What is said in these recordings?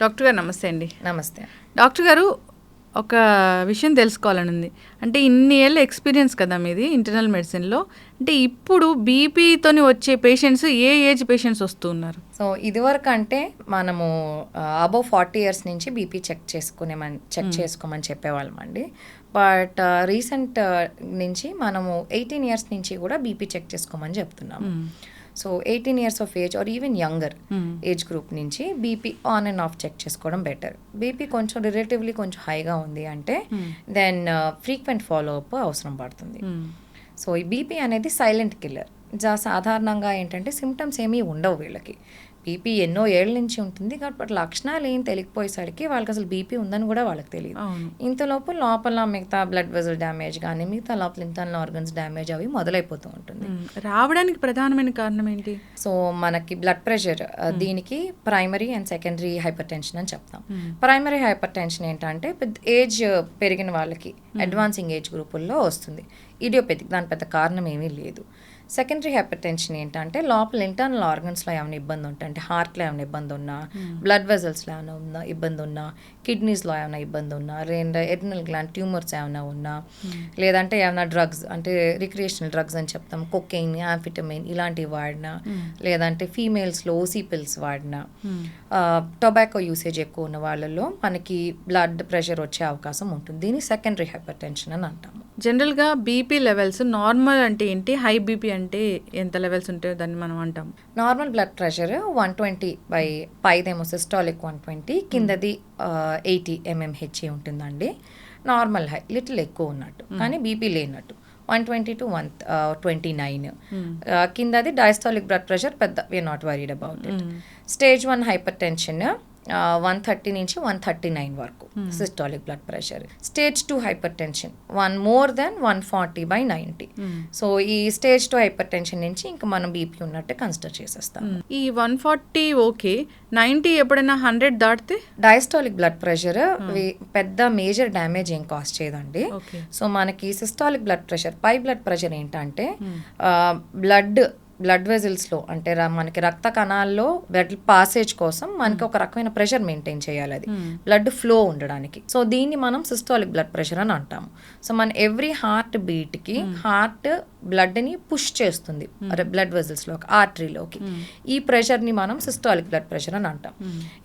Doctor గారు నమస్తే అండి. నమస్తే. డాక్టర్ గారు ఒక విషయం తెలుసుకోవాలని ఉంది అంటే ఇన్ని ఏళ్ళ ఎక్స్పీరియన్స్ కదా మీది ఇంటర్నల్ మెడిసిన్లో. అంటే ఇప్పుడు బీపీతోని వచ్చే పేషెంట్స్ ఏ ఏజ్ పేషెంట్స్ వస్తున్నారు సో ఇదివరకు అంటే మనము అబౌవ్ ఫార్టీ ఇయర్స్ నుంచి బీపీ చెక్ చేసుకునేమని చెక్ చేసుకోమని చెప్పేవాళ్ళం అండి బట్ రీసెంట్ నుంచి మనము ఎయిటీన్ ఇయర్స్ నుంచి కూడా బీపీ చెక్ చేసుకోమని చెప్తున్నాము. So eighteen years of age or even younger age group నుంచి BP on and off check చేసుకోవడం బెటర్. బీపీ కొంచెం రిలేటివ్లీ కొంచెం హైగా ఉంది అంటే దెన్ ఫ్రీక్వెంట్ ఫాలో అప్ అవసరం పడుతుంది. సో ఈ బీపీ అనేది సైలెంట్ కిల్లర్. జా సాధారణంగా ఏంటంటే సిమ్టమ్స్ ఏమీ ఉండవు వీళ్ళకి. బీపీ ఎన్నో ఏళ్ళ నుంచి ఉంటుంది కాబట్టి లక్షణాలు ఏం తెలియకపోయేసరికి వాళ్ళకి అసలు బీపీ ఉందని కూడా వాళ్ళకి తెలియదు. ఇంతలోపు లోపల మిగతా బ్లడ్ వెజల్ డ్యామేజ్ కానీ మిగతా లోపల ఇంటర్నల్ ఆర్గన్స్ డ్యామేజ్ అవి మొదలైపోతూ ఉంటుంది. రావడానికి ప్రధానమైన కారణం ఏంటి? సో మనకి బ్లడ్ ప్రెషర్ దీనికి primary and secondary hypertension అని చెప్తాం. ప్రైమరీ హైపర్ టెన్షన్ ఏంటంటే పెద్ద ఏజ్ పెరిగిన వాళ్ళకి అడ్వాన్సింగ్ ఏజ్ గ్రూపుల్లో వస్తుంది. ఇడియోపెథిక్ దాని పెద్ద కారణం ఏమీ లేదు. సెకండరీ హైపర్ టెన్షన్ ఏంటంటే లోపల ఇంటర్నల్ ఆర్గన్స్లో ఏమైనా ఇబ్బంది ఉంటే అంటే హార్ట్లో ఏమైనా ఇబ్బంది ఉన్నా బ్లడ్ వెజల్స్లో ఏమైనా ఉన్నా ఇబ్బంది ఉన్నా కిడ్నీస్లో ఏమైనా ఇబ్బంది ఉన్నా రెండు ఎడ్నల్ గ్లాండ్ ట్యూమర్స్ ఏమైనా ఉన్నా లేదంటే ఏమైనా డ్రగ్స్ అంటే రిక్రియేషనల్ డ్రగ్స్ అని చెప్తాం కొకెయిన్ యాంఫిటమైన్ ఇలాంటివి వాడినా లేదంటే ఫీమేల్స్లో ఓసీ పిల్స్ వాడినా టొబాకో యూసేజ్ ఎక్కువ ఉన్న వాళ్ళలో మనకి బ్లడ్ ప్రెషర్ వచ్చే అవకాశం ఉంటుంది. దీన్ని సెకండరీ హైపర్ టెన్షన్ అని అంటాము. జనరల్గా బీపీ లెవెల్స్ నార్మల్ అంటే ఏంటి? హై బీపీ అంటే ఎంత లెవెల్స్ ఉంటాయో దాన్ని మనం అంటాం. Normal blood pressure one twenty by పైదేమో systolic one twenty కిందది ఎయిటీ ఎంఎంహెచ్ఏ ఉంటుందండి. నార్మల్ హై లిటిల్ ఎక్కువ ఉన్నట్టు. కానీ బీపీ లేనట్టు. One twenty to one twenty nine. కిందది డయాస్టాలిక్ బ్లడ్ ప్రెషర్ పెద్ద we are not worried about it stage one hypertension one thirty నుంచి one thirty nine వరకు systolic blood pressure stage two hypertension one more than one forty by ninety so ఈ stage two hypertension నుంచి ఇంకా మనం BP ఉన్నట్టు consider చేసేస్తాం ఈ one forty okay ninety ఎప్పుడైనా హండ్రెడ్ దాటితే? డయాస్టాలిక్ బ్లడ్ ప్రెషర్ పెద్ద మేజర్ డ్యామేజ్ ఏం కాస్ట్ చేయదండి. సో మనకి సిస్టాలిక్ బ్లడ్ ప్రెషర్ పై బ్లడ్ ప్రెషర్ ఏంటంటే బ్లడ్ బ్లడ్ వెజిల్స్లో అంటే మనకి రక్త కణాల్లో బ్లడ్ పాసేజ్ కోసం మనకి ఒక రకమైన ప్రెషర్ మెయింటైన్ చేయాలి అది. బ్లడ్ ఫ్లో ఉండడానికి. సో దీన్ని మనం సిస్టాలిక్ బ్లడ్ ప్రెషర్ అని అంటాము. సో మన ఎవ్రీ హార్ట్ బీట్కి హార్ట్ బ్లడ్ని పుష్ చేస్తుంది. బ్లడ్ వెజిల్స్లోకి ఆర్టరీలోకి ఈ ప్రెషర్ని మనం సిస్టాలిక్ బ్లడ్ ప్రెషర్ అని అంటాం.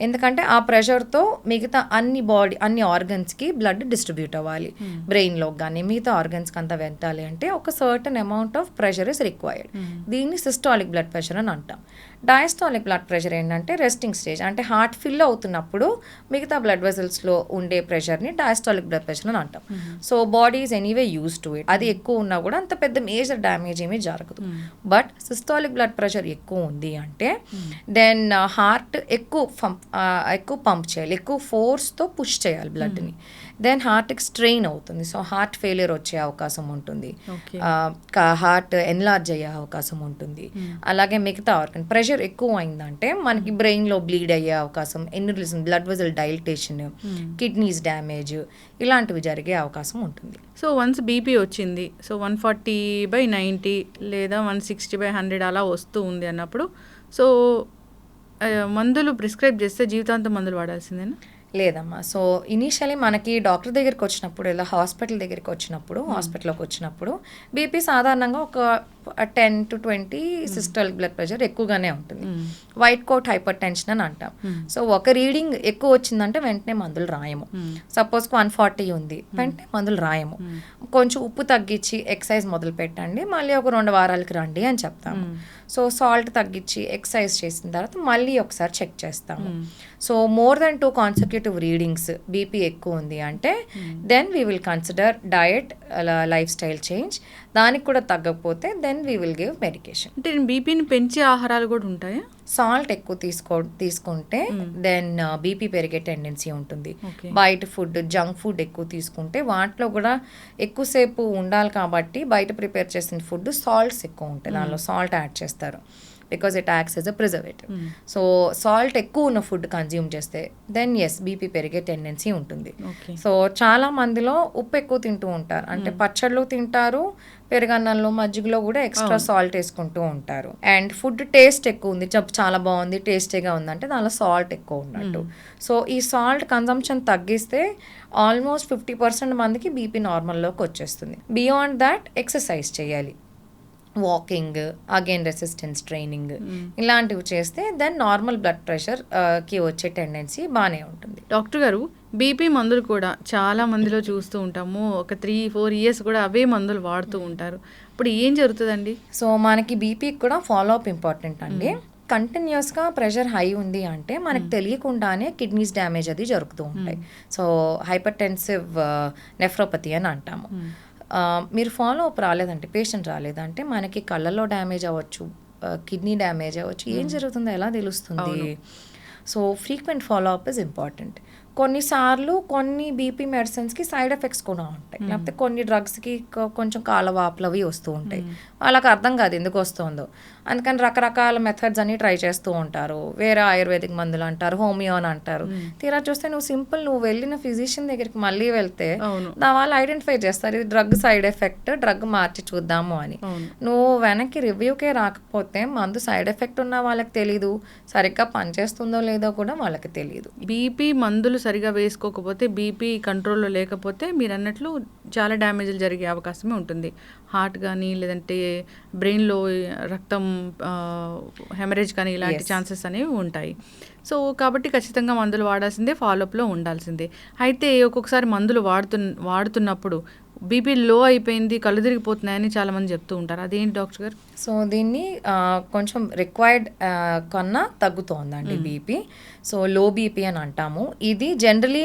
ఎందుకంటే ఆ ప్రెషర్తో మిగతా అన్ని బాడీ అన్ని ఆర్గన్స్కి బ్లడ్ డిస్ట్రిబ్యూట్ అవ్వాలి. బ్రెయిన్లోకి కానీ మిగతా ఆర్గన్స్కి అంతా వెంటాలి అంటే ఒక certain amount of pressure is required దీన్ని సిస్టాలిక్ బ్లడ్ ప్రెషర్ అని అంటాం. డయాస్టాలిక్ బ్లడ్ ప్రెషర్ ఏంటంటే రెస్టింగ్ స్టేజ్ అంటే హార్ట్ ఫిల్ అవుతున్నప్పుడు మిగతా బ్లడ్ వెజల్స్లో ఉండే ప్రెషర్ని డయాస్టాలిక్ బ్లడ్ ప్రెషర్ అని అంటాం. So body is anyway use to it అది ఎక్కువ ఉన్నా కూడా అంత పెద్ద మేజర్ డ్యామేజ్ ఏమీ జరగదు. బట్ సిస్టాలిక్ బ్లడ్ ప్రెషర్ ఎక్కువ ఉంది అంటే దెన్ హార్ట్ ఎక్కువ పంప్ ఎక్కువ పంప్ చేయాలి ఎక్కువ ఫోర్స్తో పుష్ చేయాలి బ్లడ్ని దెన్ హార్ట్కి స్ట్రెయిన్ అవుతుంది. సో హార్ట్ ఫెయిలియర్ వచ్చే అవకాశం ఉంటుంది. హార్ట్ ఎన్లార్జ్ అయ్యే అవకాశం ఉంటుంది. అలాగే మిగతా ఆర్గన్ ప్రెషర్ ఎక్కువ అయిందంటే మనకి బ్రెయిన్లో బ్లీడ్ అయ్యే అవకాశం aneurysm blood vessel dilatation kidneys damage ఇలాంటివి జరిగే అవకాశం ఉంటుంది. సో వన్స్ బీపీ వచ్చింది. So one forty by ninety లేదా వన్ సిక్స్టీ బై హండ్రెడ్ అలా వస్తూ ఉంది అన్నప్పుడు. సో మందులు ప్రిస్క్రైబ్ చేస్తే జీవితాంతం మందులు వాడాల్సిందేనా? లేదమ్మా. సో ఇనీషియలీ మనకి డాక్టర్ దగ్గరికి వచ్చినప్పుడు ఇలా హాస్పిటల్ దగ్గరికి వచ్చినప్పుడు హాస్పిటల్కి వచ్చినప్పుడు బీపీ సాధారణంగా ఒక ten to twenty systolic blood pressure ఎక్కువగానే ఉంటుంది. వైట్ కోట్ హైపర్ టెన్షన్ అని అంటాం. సో ఒక రీడింగ్ ఎక్కువ వచ్చిందంటే వెంటనే మందులు రాయము. సపోజ్ వన్ ఫార్టీ ఉంది వెంటనే మందులు రాయము. కొంచెం ఉప్పు తగ్గించి ఎక్సర్సైజ్ మొదలు పెట్టండి మళ్ళీ ఒక రెండు వారాలకి రండి అని చెప్తాము. సో సాల్ట్ తగ్గించి ఎక్సర్సైజ్ చేసిన తర్వాత మళ్ళీ ఒకసారి చెక్ చేస్తాము. So more than two consecutive readings BP ఎక్కువ ఉంది అంటే then we will consider diet lifestyle change. దానికి కూడా తగ్గకపోతే then we will give medication అంటే బీపీని పెంచే ఆహారాలు కూడా ఉంటాయా? సాల్ట్ ఎక్కువ తీసుకో తీసుకుంటే దెన్ బీపీ పెరిగే టెండెన్సీ ఉంటుంది. బయట ఫుడ్ జంక్ ఫుడ్ ఎక్కువ తీసుకుంటే వాటిలో కూడా ఎక్కువసేపు ఉండాలి కాబట్టి బయట ప్రిపేర్ చేసిన ఫుడ్ సాల్ట్స్ ఎక్కువ ఉంటాయి. దానిలో సాల్ట్ యాడ్ చేస్తారు. Because it acts as a preservative so salt ఎక్కువ ఉన్న ఫుడ్ కన్జ్యూమ్ చేస్తే దెన్ ఎస్ బీపీ పెరిగే టెండెన్సీ ఉంటుంది. సో చాలా మందిలో ఉప్పు ఎక్కువ తింటూ ఉంటారు. అంటే పచ్చళ్ళు తింటారు పెరుగన్నంలో మజ్జిగలో కూడా ఎక్స్ట్రా సాల్ట్ వేసుకుంటూ ఉంటారు. అండ్ ఫుడ్ టేస్ట్ ఎక్కువ ఉంది. చాలా బాగుంది టేస్టీగా ఉందంటే దానిలో సాల్ట్ ఎక్కువ ఉన్నట్టు. సో ఈ సాల్ట్ కన్సంప్షన్ తగ్గిస్తే ఆల్మోస్ట్ ఫిఫ్టీ పర్సెంట్ మందికి బీపీ నార్మల్లోకి వచ్చేస్తుంది. బియాండ్ దాట్ ఎక్సర్సైజ్ చేయాలి. వాకింగ్ అగైన్ రెసిస్టెన్స్ ట్రైనింగ్ ఇలాంటివి చేస్తే దెన్ నార్మల్ బ్లడ్ ప్రెషర్కి వచ్చే టెండెన్సీ బాగానే ఉంటుంది. డాక్టర్ గారు బీపీ మందులు కూడా చాలా మందిలో చూస్తూ ఉంటాము. ఒక త్రీ ఫోర్ ఇయర్స్ కూడా అవే మందులు వాడుతూ ఉంటారు. ఇప్పుడు ఏం జరుగుతుందండి? సో మనకి బీపీకి కూడా ఫాలో అప్ ఇంపార్టెంట్ అండి కంటిన్యూస్గా ప్రెషర్ హై ఉంది అంటే మనకి తెలియకుండానే కిడ్నీస్ డ్యామేజ్ అది జరుగుతూ ఉంటాయి. సో హైపర్ టెన్సివ్ నెఫ్రోపతి అని అంటాము. మీరు ఫాలో అప్ రాలేదంటే పేషెంట్ రాలేదంటే మనకి కళ్ళలో డ్యామేజ్ అవ్వచ్చు కిడ్నీ డ్యామేజ్ అవ్వచ్చు ఏం జరుగుతుందో ఎలా తెలుస్తుంది? So frequent follow up is important కొన్నిసార్లు కొన్ని బీపీ మెడిసిన్స్కి సైడ్ ఎఫెక్ట్స్ కూడా ఉంటాయి. లేకపోతే కొన్ని డ్రగ్స్కి కొంచెం కాలవాపులు అవి వస్తూ ఉంటాయి. వాళ్ళకి అర్థం కాదు ఎందుకు వస్తుందో. అందుకని రకరకాల మెథడ్స్ అన్ని ట్రై చేస్తూ ఉంటారు. వేరే ఆయుర్వేదిక్ మందులు అంటారు హోమియో అని అంటారు. తీరా చూస్తే నువ్వు సింపుల్ నువ్వు వెళ్ళిన ఫిజిషియన్ దగ్గరికి మళ్ళీ వెళ్తే వాళ్ళు ఐడెంటిఫై చేస్తారు ఇది డ్రగ్ సైడ్ ఎఫెక్ట్ డ్రగ్ మార్చి చూద్దాము అని. నువ్వు వెనక్కి రివ్యూకే రాకపోతే మందు సైడ్ ఎఫెక్ట్ ఉన్న వాళ్ళకి తెలీదు సరిగ్గా పనిచేస్తుందో లేదో కూడా వాళ్ళకి తెలియదు బీపీ మందులు సరిగా వేసుకోకపోతే బీపీ కంట్రోల్లో లేకపోతే మీరు అన్నట్లు చాలా డ్యామేజ్లు జరిగే అవకాశమే ఉంటుంది. హార్ట్ కానీ లేదంటే బ్రెయిన్లో రక్తం హెమరేజ్ కానీ ఇలాంటి ఛాన్సెస్ అనేవి ఉంటాయి. సో కాబట్టి ఖచ్చితంగా మందులు వాడాల్సిందే ఫాలోఅప్లో ఉండాల్సిందే. అయితే ఒక్కొక్కసారి మందులు వాడుతు వాడుతున్నప్పుడు బీపీ లో అయిపోయింది కళ్ళు తిరిగిపోతున్నాయని చాలామంది చెప్తూ ఉంటారు. అదేంటి డాక్టర్ గారు? సో దీన్ని కొంచెం రిక్వైర్డ్ కన్నా తగ్గుతోందండి బీపీ సో లో బీపీ అని అంటాము. ఇది జనరలీ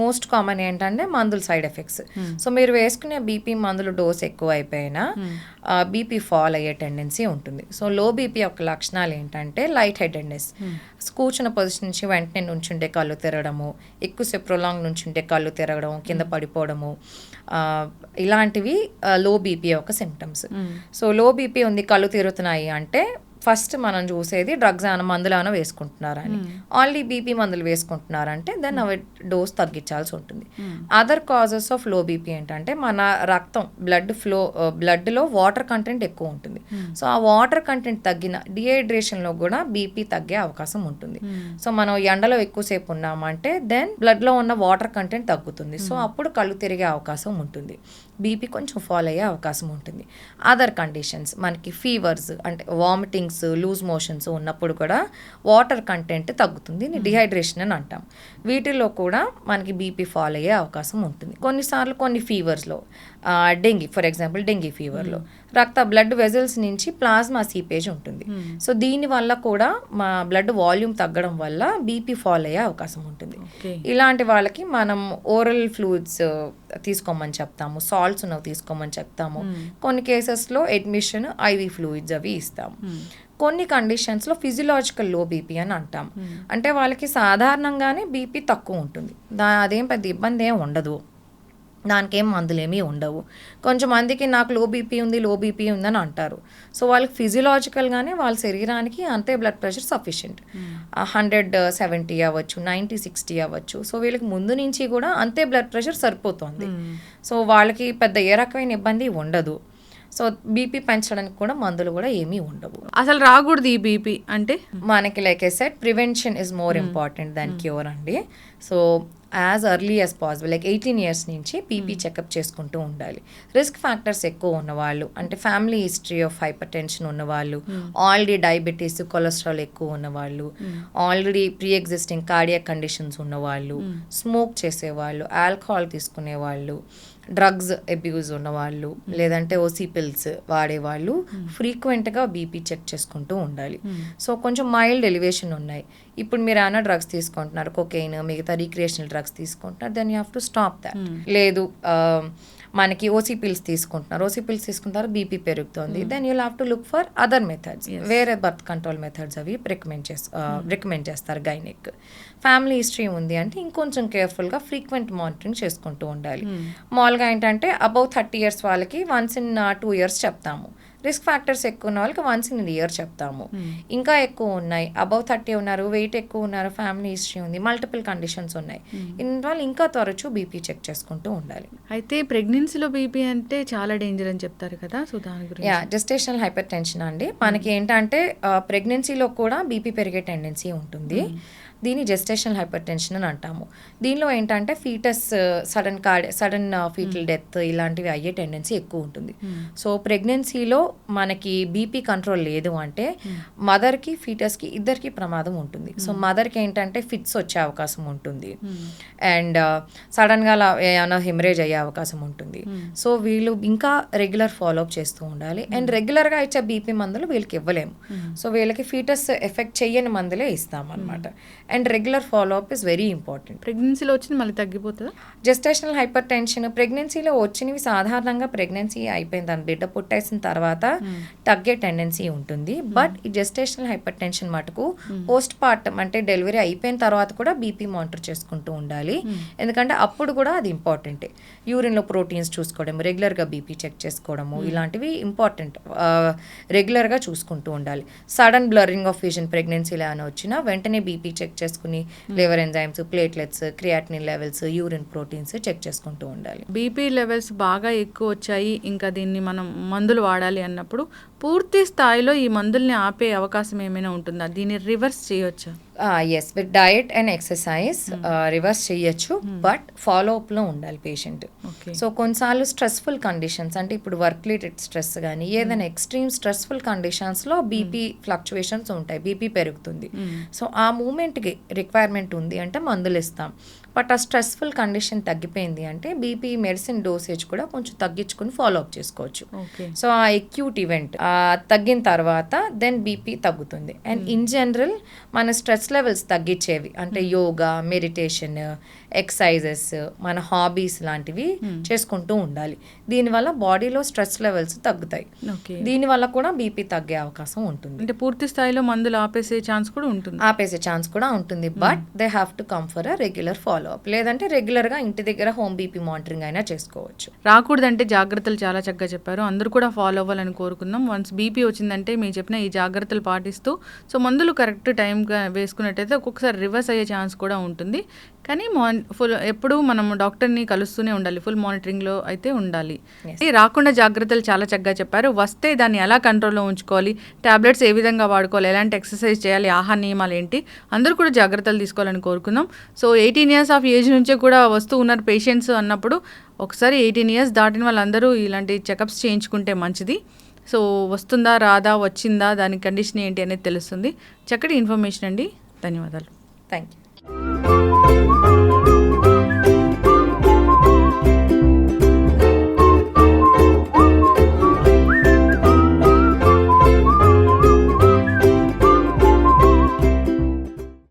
మోస్ట్ కామన్ ఏంటంటే మందుల సైడ్ ఎఫెక్ట్స్ సో మీరు వేసుకునే బీపీ మందులు డోస్ ఎక్కువ అయిపోయినా బీపీ ఫాల్ అయ్యే టెండెన్సీ ఉంటుంది. సో లో బీపీ యొక్క లక్షణాలు ఏంటంటే లైట్ హెడెడ్నెస్ కూర్చున్న పొజిషన్ నుంచి వెంటనే నుంచుంటే కళ్ళు తిరగడము ఎక్కువసేపు ప్రొలాంగ్ నుంచుంటే కళ్ళు తిరగడం కింద పడిపోవడము ఇలాంటివి లో బీపీ యొక్క సిమ్టమ్స్ సో లో బీపీ ఉంది కళ్ళు తిరుగుతున్నాయి అంటే ఫస్ట్ మనం చూసేది డ్రగ్స్ ఏమైనా మందులు ఏమైనా వేసుకుంటున్నారా అని ఆల్రెడీ బీపీ మందులు వేసుకుంటున్నారంటే దెన్ అవి డోస్ తగ్గించాల్సి ఉంటుంది. అదర్ కాజెస్ ఆఫ్లో బీపీ ఏంటంటే మన రక్తం బ్లడ్ ఫ్లో బ్లడ్లో వాటర్ కంటెంట్ ఎక్కువ ఉంటుంది. సో ఆ వాటర్ కంటెంట్ తగ్గిన డిహైడ్రేషన్లో కూడా బీపీ తగ్గే అవకాశం ఉంటుంది. సో మనం ఎండలో ఎక్కువసేపు ఉన్నామంటే దెన్ బ్లడ్లో ఉన్న వాటర్ కంటెంట్ తగ్గుతుంది. సో అప్పుడు కళ్ళు తిరిగే అవకాశం ఉంటుంది. బీపీ కొంచెం ఫాల్ అయ్యే అవకాశం ఉంటుంది. అదర్ కండిషన్స్ మనకి ఫీవర్స్ అంటే వామిటింగ్స్ లూజ్ మోషన్స్ ఉన్నప్పుడు కూడా వాటర్ కంటెంట్ తగ్గుతుంది. డిహైడ్రేషన్ అని అంటాం. వీటిలో కూడా మనకి బీపీ ఫాల్ అయ్యే అవకాశం ఉంటుంది. కొన్నిసార్లు కొన్ని ఫీవర్స్లో డెంగీ ఫర్ ఎగ్జాంపుల్ డెంగీ ఫీవర్లో రక్త బ్లడ్ వెజల్స్ నుంచి ప్లాస్మా సీపేజ్ ఉంటుంది. సో దీని వల్ల కూడా మా బ్లడ్ వాల్యూమ్ తగ్గడం వల్ల బీపీ ఫాల్ అయ్యే అవకాశం ఉంటుంది. ఇలాంటి వాళ్ళకి మనం ఓరల్ ఫ్లూయిడ్స్ తీసుకోమని చెప్తాము సాల్ట్స్ ఉన్నవి తీసుకోమని చెప్తాము. కొన్ని కేసెస్లో అడ్మిషన్ ఐవి ఫ్లూయిడ్స్ అవి ఇస్తాము. కొన్ని కండిషన్స్లో ఫిజియలాజికల్లో బీపీ అని అంటాం అంటే వాళ్ళకి సాధారణంగానే బీపీ తక్కువ ఉంటుంది. దా అదేం పెద్ద ఇబ్బంది ఏం ఉండదు. దానికి మందులేమీ ఉండవు. కొంచెం మందికి నాకు లో బీపీ ఉంది లో బీపీ ఉందని అంటారు. సో వాళ్ళకి ఫిజియలాజికల్గానే వాళ్ళ శరీరానికి అంతే blood pressure sufficient. Hundred seventy అవ్వచ్చు నైంటీ సిక్స్టీ అవ్వచ్చు. సో వీళ్ళకి ముందు నుంచి కూడా అంతే బ్లడ్ ప్రెషర్ సరిపోతుంది. సో వాళ్ళకి పెద్ద ఏ రకమైన ఇబ్బంది ఉండదు. సో బీపీ పెంచడానికి కూడా మందులు కూడా ఏమీ ఉండవు. అసలు రాకూడదు ఈ బీపీ అంటే? మనకి like a set prevention is more important than cure అండి. So as early as possible like eighteen years నుంచి పీపీ చెకప్ చేసుకుంటూ ఉండాలి. రిస్క్ ఫ్యాక్టర్స్ ఎక్కువ ఉన్నవాళ్ళు అంటే family history of hypertension ఉన్నవాళ్ళు ఆల్రెడీ డయాబెటీస్ కొలెస్ట్రాల్ ఎక్కువ ఉన్నవాళ్ళు already pre existing cardiac conditions ఉన్నవాళ్ళు స్మోక్ చేసేవాళ్ళు ఆల్కహాల్ తీసుకునేవాళ్ళు డ్రగ్స్ అబ్యూజ్ ఉన్నవాళ్ళు లేదంటే ఓసీ పిల్స్ వాడేవాళ్ళు ఫ్రీక్వెంట్గా బీపీ చెక్ చేసుకుంటూ ఉండాలి. సో కొంచెం మైల్డ్ ఎలివేషన్ ఉన్నాయి. ఇప్పుడు మీరు ఏమైనా డ్రగ్స్ తీసుకుంటున్నారు కొకెయిన్ మిగతా రీక్రియేషనల్ డ్రగ్స్ తీసుకుంటున్నారు then you have to stop that లేదు మనకి ఓసీ పిల్స్ తీసుకుంటున్నారు. ఓసీ పిల్స్ తీసుకుంటారు బీపీ పెరుగుతుంది. Then you have to look for other methods వేరే బర్త్ కంట్రోల్ మెథడ్స్ అవి రికమెండ్ చేస్తారు రికమెండ్ చేస్తారు గైనిక్ ఫ్యామిలీ హిస్టరీ ఉంది అంటే ఇంకొంచెం కేర్ఫుల్గా ఫ్రీక్వెంట్ మానిటరింగ్ చేసుకుంటూ ఉండాలి. మామూలుగా ఏంటంటే అబౌవ్ థర్టీ ఇయర్స్ వాళ్ళకి వన్స్ ఇన్ టూ ఇయర్స్ చెప్తాము. రిస్క్ ఫ్యాక్టర్స్ ఎక్కువ ఉన్న వాళ్ళకి వన్స్ ఇన్ ఇయర్ చెప్తాము. ఇంకా ఎక్కువ ఉన్నాయి. అబౌవ్ థర్టీ ఉన్నారు వెయిట్ ఎక్కువ ఉన్నారు ఫ్యామిలీ హిస్టరీ ఉంది మల్టిపుల్ కండిషన్స్ ఉన్నాయి. ఇన్ వాళ్ళు ఇంకా తరచూ బీపీ చెక్ చేసుకుంటూ ఉండాలి. అయితే ప్రెగ్నెన్సీలో బీపీ అంటే చాలా డేంజర్ అని చెప్తారు కదా సో దాని గురించి. యా జెస్టేషనల్ హైపర్ టెన్షన్ అండి. మనకి ఏంటంటే ప్రెగ్నెన్సీలో కూడా బీపీ పెరిగే టెండెన్సీ ఉంటుంది. దీన్ని జెస్టేషనల్ హైపర్ టెన్షన్ అని అంటాము. దీనిలో ఏంటంటే foetus sudden card sudden foetal death ఇలాంటివి అయ్యే టెండెన్సీ ఎక్కువ ఉంటుంది. సో ప్రెగ్నెన్సీలో మనకి బీపీ కంట్రోల్ లేదు అంటే మదర్కి ఫీటస్కి ఇద్దరికి ప్రమాదం ఉంటుంది. సో మదర్కి ఏంటంటే ఫిట్స్ వచ్చే అవకాశం ఉంటుంది. అండ్ సడన్గా అలా ఏమైనా హెమరేజ్ అయ్యే అవకాశం ఉంటుంది. సో వీళ్ళు ఇంకా రెగ్యులర్ ఫాలోఅప్ చేస్తూ ఉండాలి. అండ్ రెగ్యులర్గా ఇచ్చే బీపీ మందులు వీళ్ళకి ఇవ్వలేము. సో వీళ్ళకి ఫీటస్ ఎఫెక్ట్ చెయ్యని మందులే ఇస్తాం అనమాట and regular follow up is very important ప్రెగ్నెన్సీలో వచ్చింది మళ్ళీ తగ్గిపోతుందా? జెస్టేషనల్ హైపర్ టెన్షన్ ప్రెగ్నెన్సీలో వచ్చినవి సాధారణంగా ప్రెగ్నెన్సీ అయిపోయిన దాని బిడ్డ పుట్టేసిన తర్వాత తగ్గే టెండెన్సీ ఉంటుంది. బట్ ఈ జెస్టేషనల్ హైపర్ టెన్షన్ మటుకు పోస్ట్ పార్టం అంటే డెలివరీ అయిపోయిన తర్వాత కూడా బీపీ మానిటర్ చేసుకుంటూ ఉండాలి. ఎందుకంటే అప్పుడు కూడా అది ఇంపార్టెంట్ యూరిన్లో ప్రోటీన్స్ చూసుకోవడం రెగ్యులర్గా బీపీ చెక్ చేసుకోవడము ఇలాంటివి ఇంపార్టెంట్ రెగ్యులర్గా చూసుకుంటూ ఉండాలి. సడన్ బ్లరింగ్ ఆఫ్ విజన్ ప్రెగ్నెన్సీలో ఏమైనా వచ్చినా వెంటనే బీపీ చెక్ చేసుకుని liver enzymes platelets creatinine levels urine proteins check చేసుకుంటూ ఉండాలి. బీపీ లెవెల్స్ బాగా ఎక్కువ వచ్చాయి. ఇంకా దీన్ని మనం మందులు వాడాలి అన్నప్పుడు పూర్తి స్థాయిలో ఈ మందుల్ని ఆపే అవకాశం ఏమైనా ఉంటుందా? దీన్ని రివర్స్ చేయొచ్చా? Yes with diet and exercise reverse చేయొచ్చు. బట్ ఫాలో అప్లో ఉండాలి పేషెంట్ ఓకే సో కొన్నిసార్లు స్ట్రెస్ఫుల్ కండిషన్స్ అంటే ఇప్పుడు వర్క్ రిలేటెడ్ స్ట్రెస్ కానీ ఏదైనా ఎక్స్ట్రీమ్ స్ట్రెస్ఫుల్ కండిషన్స్లో బీపీ ఫ్లక్చువేషన్స్ ఉంటాయి. బీపీ పెరుగుతుంది. సో ఆ మూమెంట్కి రిక్వైర్మెంట్ ఉంది అంటే మందులు ఇస్తాం. బట్ ఆ స్ట్రెస్ఫుల్ కండిషన్ తగ్గిపోయింది అంటే బీపీ మెడిసిన్ డోసేజ్ కూడా కొంచెం తగ్గించుకుని ఫాలో అప్ చేసుకోవచ్చు. సో ఆ ఎక్యూట్ ఈవెంట్ తగ్గిన తర్వాత దెన్ బీపీ తగ్గుతుంది. అండ్ ఇన్ జనరల్ మన స్ట్రెస్ లెవెల్స్ తగ్గించేవి. అంటే యోగా మెడిటేషన్ ఎక్సర్సైజెస్ మన హాబీస్ లాంటివి చేసుకుంటూ ఉండాలి. దీనివల్ల బాడీలో స్ట్రెస్ లెవెల్స్ తగ్గుతాయి. దీనివల్ల కూడా బీపీ తగ్గే అవకాశం ఉంటుంది. అంటే పూర్తి స్థాయిలో మందులు ఆపేసే ఛాన్స్ కూడా ఉంటుంది. ఆపేసే ఛాన్స్ కూడా ఉంటుంది. But they have to come for a regular follow up లేదంటే రెగ్యులర్గా ఇంటి దగ్గర హోమ్ బీపీ మానిటరింగ్ అయినా చేసుకోవచ్చు. రాకూడదంటే జాగ్రత్తలు చాలా చక్కగా చెప్పారు. అందరూ కూడా ఫాలో అవ్వాలని కోరుకుందాం. వన్స్ బీపీ వచ్చిందంటే మీరు చెప్పిన ఈ జాగ్రత్తలు పాటిస్తూ సో మందులు కరెక్ట్ టైంగా వేసుకున్నట్టయితే ఒక్కొక్కసారి రివర్స్ అయ్యే ఛాన్స్ కూడా ఉంటుంది. కానీ మాన్ ఫుల్ ఎప్పుడూ మనం డాక్టర్ని కలుస్తూనే ఉండాలి. ఫుల్ మానిటరింగ్లో అయితే ఉండాలి. రాకుండా జాగ్రత్తలు చాలా చక్కగా చెప్పారు. వస్తే దాన్ని ఎలా కంట్రోల్లో ఉంచుకోవాలి? టాబ్లెట్స్ ఏ విధంగా వాడుకోవాలి? ఎలాంటి ఎక్సర్సైజ్ చేయాలి? ఆహార నియమాలు ఏంటి? అందరూ కూడా జాగ్రత్తలు తీసుకోవాలని కోరుకుందాం. So eighteen years of age నుంచే కూడా వస్తూ ఉన్నారు పేషెంట్స్ అన్నప్పుడు ఒకసారి ఎయిటీన్ ఇయర్స్ దాటిన వాళ్ళందరూ ఇలాంటి చెకప్స్ చేయించుకుంటే మంచిది. సో వస్తుందా? రాదా? వచ్చిందా? దాని కండిషన్ ఏంటి అనేది తెలుస్తుంది. చక్కటి ఇన్ఫర్మేషన్ అండి. ధన్యవాదాలు. Thank you